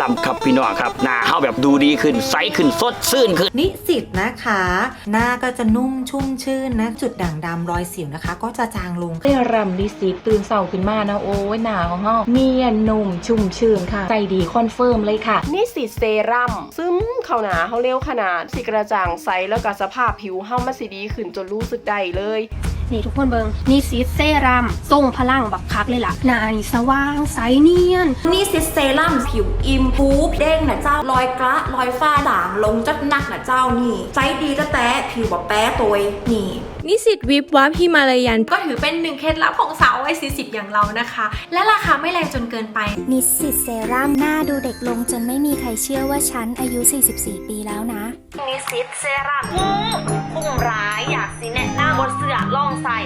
รั่มครับพี่น้องครับหน้าเฮาแบบดูดีขึ้นใสขึ้นสดชื่นขึ้น นิสิตนะคะ หน้าก็จะนุ่มชุ่มชื่นนะ จุดด่างดำรอยสิวนะคะ ก็จะจางลงได้รำดิสิตื่นเศร้าขึ้นมานะโอ้ยหนาของเฮาเนียนนุ่มชุ่มชื่นค่ะ ใจดีคอนเฟิร์มเลยค่ะนี่สิเซรั่มซึมเข้าหนาเขาเร็วขนาด สิกระจ่างใสแล้วก็สภาพผิวเฮามาสิดีขึ้นจนรู้สึกได้เลย นี่ทุกคนเบิงนี่ซีดเซรั่มทรงพลังบักคักเลยล่ะหน้านี่สว่างใสเนียน นี่ซิสเซรั่มผิวอิมพูฟเด้งนะเจ้ารอยกระรอยฝ้าด่างลงจัดหนักนะเจ้านี่ใจดีจะแต้ผิวแบบแป๊ะตัวยนี่นิสิตวิบวับฮิมาลายัน ก็ถือเป็นหนึ่งเคล็ดลับของสาววัย40 อย่างเรานะคะ และราคาไม่แรงจนเกินไป นิสสิตเซรั่มหน้าดูเด็กลงจนไม่มีใครเชื่อว่าฉันอายุ 44 ปีแล้วนะ นิซิตเซรั่มพุ่ง องใส่